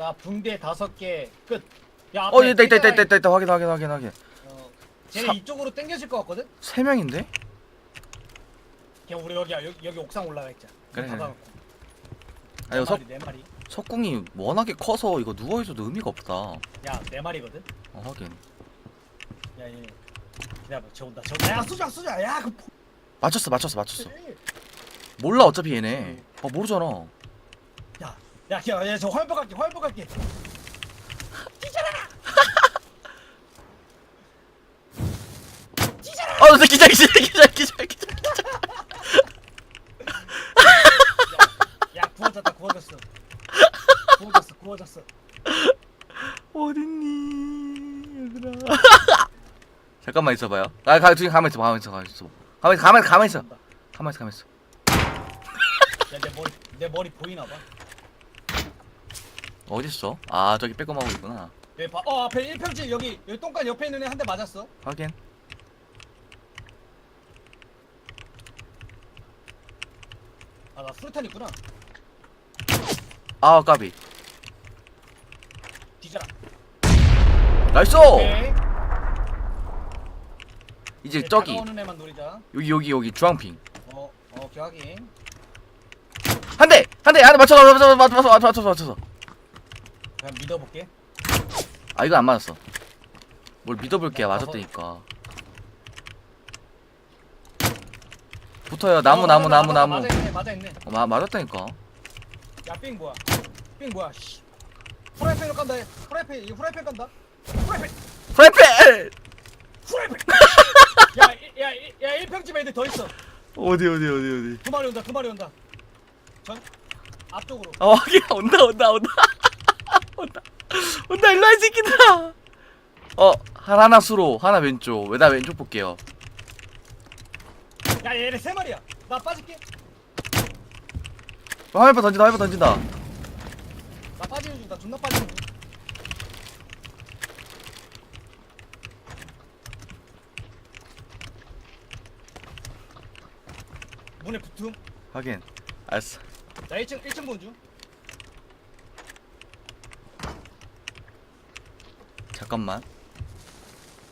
나 붕대 다섯 개 끝. 야 앞에 어 있다 있다 있다 있다 있다 확인 확인 확인 확인 어, 쟤네 사- 이쪽으로 당겨질 것 같거든? 세 명인데? 그냥 우리 여기 여기, 여기 옥상 올라가 있자. 그래. 닫아놓고. 아 이거 네 석, 네 마리. 석궁이 워낙에 커서 이거 누워있어도 의미가 없다 야네 마리거든. 어 확인 야 얘. 기다려봐. 저 온다. 저 온다. 야 쏘자 쏘자. 야 그. 맞췄어 맞췄어 맞췄어 포- 몰라 어차피 얘네 아 모르잖아 야, 야, 야, 야, 저 화염병 갈게, 화염병 갈게. 아 근데 기자 기자 기자 기자 기자 야, 구워졌다, 구워졌어. 구워졌어, 구워졌어. 어딨니 얘들아 잠깐만 있어봐요 아 가, 둘이 가만히 있어 가만히 있어 가만히 있어 가만히 가만히 가만히 있어 온다. 가만히 있어 가만히 있어 야, 내 머리, 내 머리 보이나 봐. 어딨어? 아 저기 빼꼼하고 있구나 여기 봐, 어 앞에 1평지 여기 여기 똥간 옆에 있는 애 한 대 맞았어. 확인 아, 나 수류탄 있구나. 아 까비 뒤져라. 나이스 오케이. 이제 이제 저기 애만 노리자. 여기 여기 여기 주황핑 어, 어, 오케이 확인. 한 대 한 대 한 대 맞춰서 맞춰서 맞춰서 맞춰서 맞춰서 그냥 믿어볼게. 아 이거 안 맞았어 뭘 믿어볼게 맞았다니까 붙어요 나무 어, 나무 나무 맞아, 나무 맞아 있네, 맞아 있네. 어, 마, 맞았다니까 야, 삥 뭐야? 삥 뭐야? 씨. 프라이팬으로 간다. 얘. 프라이팬, 이 프라이팬 간다. 프라이팬, 프라이팬 프라이팬. 야, 이- 야, 1평집 애들 더 있어. 어디 어디 어디 어디 두 마리 온다, 두 마리 온다. 전 앞쪽으로. 아 확인 온다 온다 온다 온다 일로와 이 새끼들아 어 하나 하나 수로 하나 왼쪽 왜나 왼쪽 볼게요 야, 얘네 세 마리야. 나 빠질게. 화이퍼 던진다 화이퍼 던진다 나 빠지는 중. 나 존나 빠지는 중. 문에 붙음. 확인 알았어 나 1층 1층 본 중. 잠깐만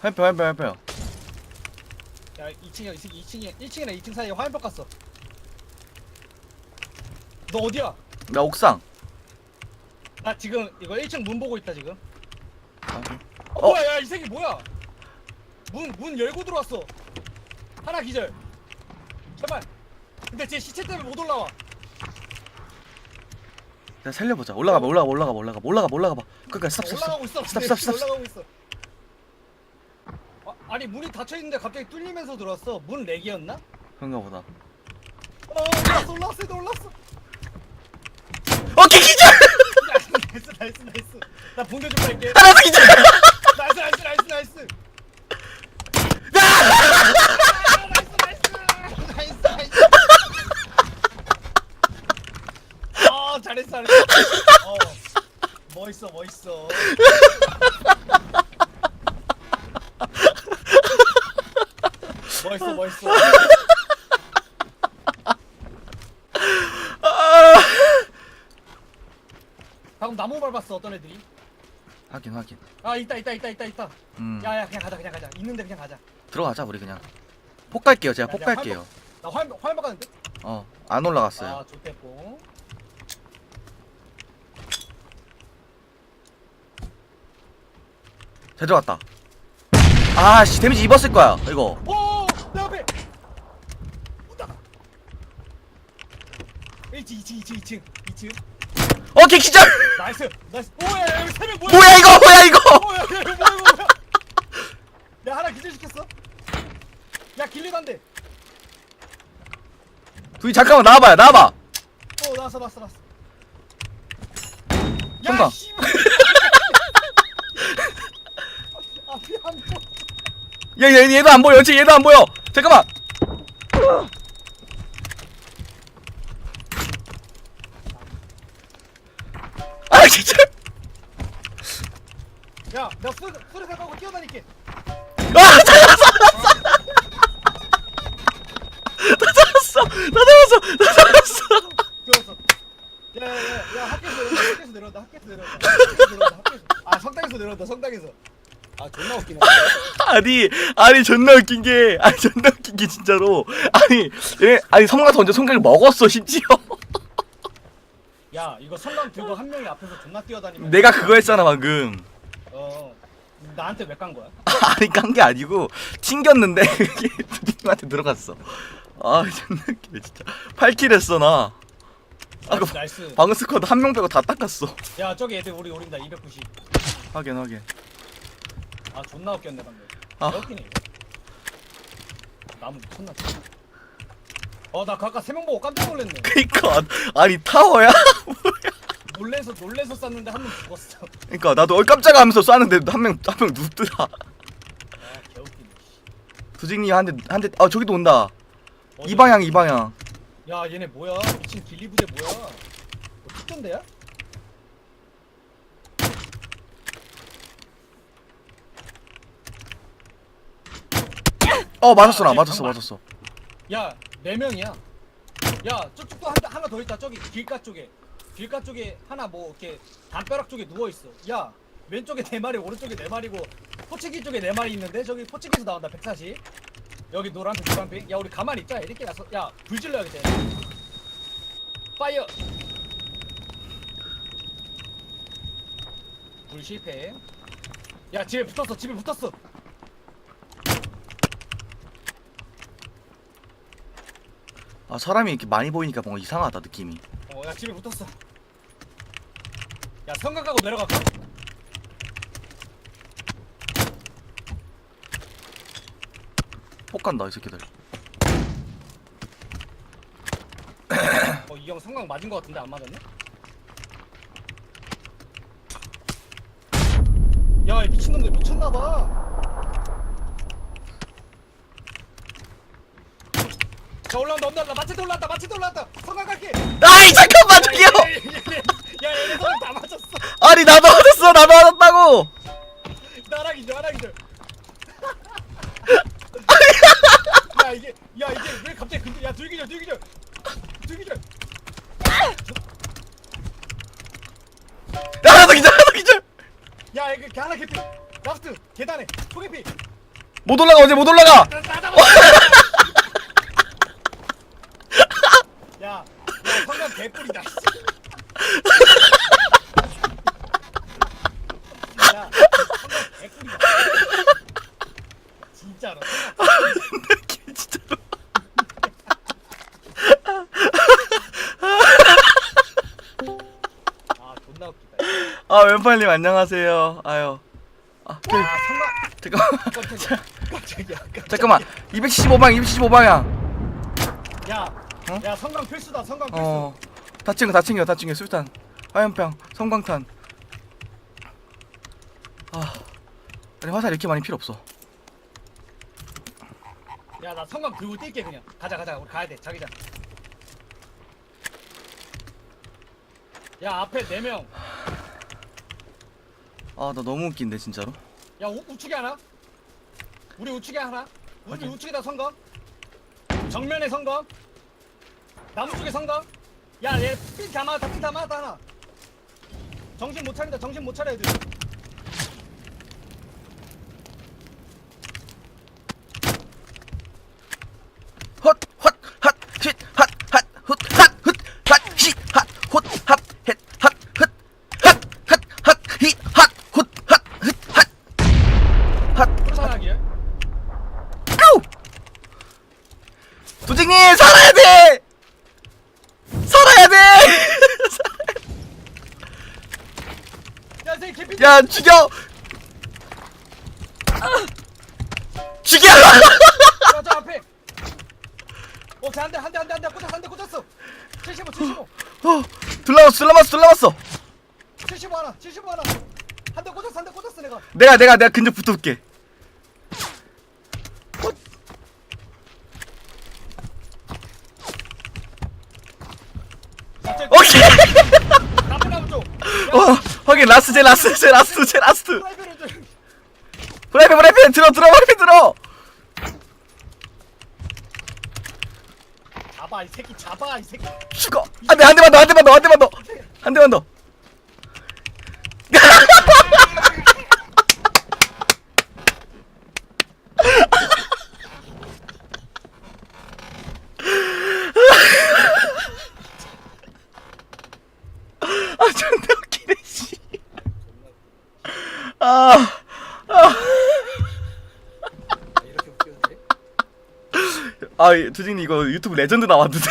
화이퍼 화이퍼 화이퍼 야, 2층이야. 2층이야. 1층이랑 2층 사이에 화염병 갔어. 너 어디야? 나 옥상 나 지금 이거 1층 문 보고 있다 지금. 어, 어? 뭐야? 야, 이 새끼 뭐야? 문 문 열고 들어왔어. 하나 기절. 제발. 근데 제 시체 때문에 못 올라와. 자 살려보자 올라가봐 올라가봐 올라가봐 올라가봐 올라가봐 올라가봐 끝까지 스탑 스탑 스탑 올라가고 있어. 스탑, 내 스탑, 지금 스탑. 올라가고 있어. 아, 아니 문이 닫혀 있는데 갑자기 뚫리면서 들어왔어. 문 렉이었나? 그런가 보다 어, 올라왔어, 올라왔어, 얘들 올라왔어. 오케이 기절 야, 나이스, 나이스, 나이스. 나 붕대 좀 갈게. 하나 더 기절 나이스, 나이스, 나이스, 나이스. 아! 나이스, 나이스, 나이스, 나이스. 어, 잘했어, 잘했어. 어, 멋있어, 멋있어. 멋있어, 멋있어. 방금 나무 밟았어, 어떤 애들이? 확인 확인 아, 있다, 있다, 있다, 있다, 있다. 음 야, 야, 그냥 가자, 그냥 가자. 있는데 그냥 가자. 들어가자 우리 그냥 폭 갈게요 제가 야, 폭 내가 갈게요 나 화염, 화염 가는데? 어 안 올라갔어요 아, 좋댔고. 잘 들어갔다 아 씨 데미지 입었을 거야 이거 오! 내 앞에! 온다! 1층, 2층, 2층, 2층, 2층. 오케이 기절 나이스! 나이스! 오야, 여기 세명 뭐야? 뭐야 이거 뭐야 이거 뭐야, 이거 뭐야, 이거 뭐야? 야, 하나 기절 시켰어? 야, 길리단데! 둘이 잠깐만 나와봐요 나와봐 어, 나왔어, 나왔어, 나왔어. 야. 씨발! 앞이 안 보여. 얘, 얘 얘도 안 보여 쟤 얘도 안 보여 잠깐만 내가 수, 수리사 가고 뛰어다닐게. 아 잡았어 나 잡았어 나 잡았어 나 잡았어. 들어왔어. 야, 야, 야, 야, 학교에서 내려온다 학교에서 내려온다 학교에서 내려온다 학교에서 내려온다 학교에서. 아 성당에서 내려온다 성당에서. 아 존나 웃기네. 아니 아니 존나 웃긴 게 아니 존나 웃긴 게 진짜로. 아니 얘 아니 성가 던져 성가를 먹었어 심지어? 야 이거 성당 들고 한 명이 앞에서 존나 뛰어다니면 내가 그거 했잖아 방금 어 나한테 왜 깐 거야? 아니 깐 게 아니고 튕겼는데 그게 두디님한테 들어갔어. 아 존나 웃기네 진짜. 8킬 했어 나. 아까 나이스 방금 스쿼드 한 명 빼고 다 닦았어. 야 저기 애들 우리 오린다 290 확인 확인. 아 존나 웃겼네 방금. 아. 아. 웃기네 이거? 나무 미쳤나 진짜. 어나 아까 세 명 보고 깜짝 놀랐네. 그니까 아니 타워야? 놀래서 놀래서 쐈는데 한 명 죽었어 그니까 나도 얼 깜짝아 하면서 쐈는데 한 명 한 명 눕더라 아 개웃기네. 두직님 한대한대아 저기도 온다 어디? 이 방향 이 방향 야 얘네 뭐야 미친 길리 부대 뭐야 뭐 특전대야? 어 맞았어 나 아, 맞았어. 맞았어 야, 네 명이야. 야, 저쪽도 한, 하나 더 있다. 저기 길가 쪽에. 길가 쪽에 하나 뭐 이렇게 담벼락 쪽에 누워 있어. 야, 왼쪽에 네 마리, 오른쪽에 네 마리고 포치기 쪽에 네 마리 있는데 저기 포치기에서 나온다. 140. 여기 노란색 노란색. 야, 우리 가만히 있자. 이렇게 가서 야, 불 질러야겠다. 파이어. 불 실패. 야, 집에 붙었어. 집에 붙었어. 아 사람이 이렇게 많이 보이니까 뭔가 이상하다 느낌이 어, 야 집에 붙었어. 야 성곽 가고 내려갈까? 폭 간다 이 새끼들 어, 이 형 성곽 맞은 거 같은데 안 맞았네? 야, 이 미친놈들 미쳤나봐. 자, 올라온다, 올라온다. 마체도 올라왔다, 마체도 올라왔다. 성곽 갈게. 아이 잠 야, 얘네 다 맞았어. 아니 나도 맞았어 나도 맞았다고 나랑 이제, 나랑 이제. 야, 이게, 야, 이게 왜 갑자기 근데, 야, 들기절, 들기절. 들기절. 나도 기절 나도 기절 야, 이거 하나 개피. 라스트 계단에 초계피. 못 올라가 어제 못 올라가 나 잡아. 야, 야, 야, 성남 개뿔이다. 진짜로. 진짜로 아, 존나 웃기다. 아 왼팔님 안녕하세요 아유 아 그, 아, 성남 잠깐만 깜짝이야. 깜짝이야. 깜짝이야. 잠깐만 275방향 275방향 야, 어? 야, 성남 필수다. 성남 필수. 어. 다 챙겨, 다 챙겨, 다 챙겨. 술탄, 화염병, 성광탄. 아, 아니 화살 이렇게 많이 필요 없어. 야, 나 성남 들고 뛸게 그냥. 가자, 가자. 우리 가야 돼. 자기장. 야, 앞에 네 명. 아, 나 너무 웃긴데 진짜로. 야 우, 우측에 하나 우리 우측에 하나 우리. 우측에다 성검 정면에 성검 나무 쪽에 성검 야얘핀 담아 다핀 담아 다 하나 정신 못 차린다 정신 못 차려 애들 헛, 헛, 핫, 힛, 핫, 핫, 훗, 핫, 훗, 핫, 히, 핫, 헛, 핫, 헷, 핫, 훗, 핫, 핫, 핫, 히, 핫, 훗, 핫, 훗, 핫, 핫. 프로산하기에 아우! 도직님 살아야 돼! 살아야 돼! 야쟤 야 죽여! 죽여! 야저 앞에. 어쟤한대 한 대 한 대 한대 꽂았어 한대 꽂았어. 75 75 어, 둘러봤어 둘러봤어 둘러봤어. 75 하나 75 하나. 한 대 꽂았어 한 대 꽂았어 내가. 내가 내가 내가 근접 붙어볼게 확인 라스 제 라스 제 라스트 제 라스트. 브라이팬 브라이팬 들어 들어 브라이팬 들어. 잡아 이 새끼 잡아 이 새끼. 죽어. 안돼 한 대만 더한 대만 더한 대만 더한 대만 더. 아 두진이 이거 유튜브 레전드 나왔는데?